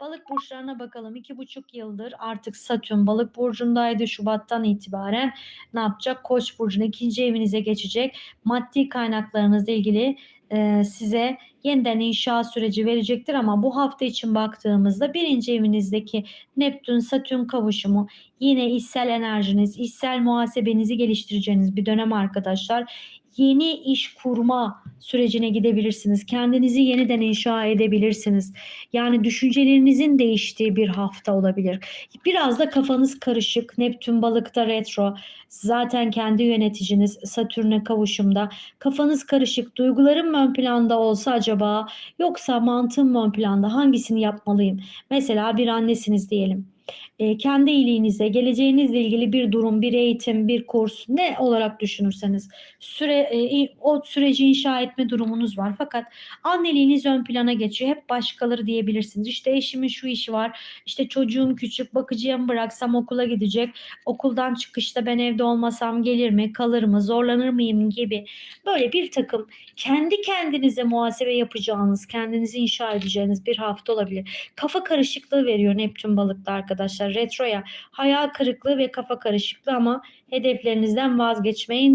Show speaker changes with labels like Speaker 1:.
Speaker 1: Balık burçlarına bakalım. İki buçuk yıldır artık Satürn balık burcundaydı. Şubattan itibaren ne yapacak? Koç burcuna ikinci evinize geçecek. Maddi kaynaklarınızla ilgili e, size yeniden inşa süreci verecektir ama bu hafta için baktığımızda birinci evinizdeki Neptün Satürn kavuşumu yine içsel enerjiniz, içsel muhasebenizi geliştireceğiniz bir dönem arkadaşlar. Yeni iş kurma sürecine gidebilirsiniz. Kendinizi yeniden inşa edebilirsiniz. Yani düşüncelerinizin değiştiği bir hafta olabilir. Biraz da kafanız karışık. Neptün balıkta retro. Zaten kendi yöneticiniz Satürn'e kavuşumda. Kafanız karışık. Duygularım mı ön planda olsa acaba yoksa mantığım mı ön planda? Hangisini yapmalıyım? Mesela bir annesiniz diyelim. E, kendi iyiliğinize, geleceğinizle ilgili bir durum, bir eğitim, bir kurs ne olarak düşünürseniz süre e, o süreci inşa etme durumunuz var. Fakat anneliğiniz ön plana geçiyor. Hep başkaları diyebilirsiniz. İşte eşimin şu işi var. İşte çocuğum küçük, bakıcıya mı bıraksam okula gidecek. Okuldan çıkışta ben evde olmasam gelir mi, kalır mı, zorlanır mıyım gibi böyle bir takım kendi kendinize muhasebe yapacağınız, kendinizi inşa edeceğiniz bir hafta olabilir. Kafa karışıklığı veriyor Neptün balıkta arkadaşlar. Retroya hayal kırıklığı ve kafa karışıklığı ama hedeflerinizden vazgeçmeyin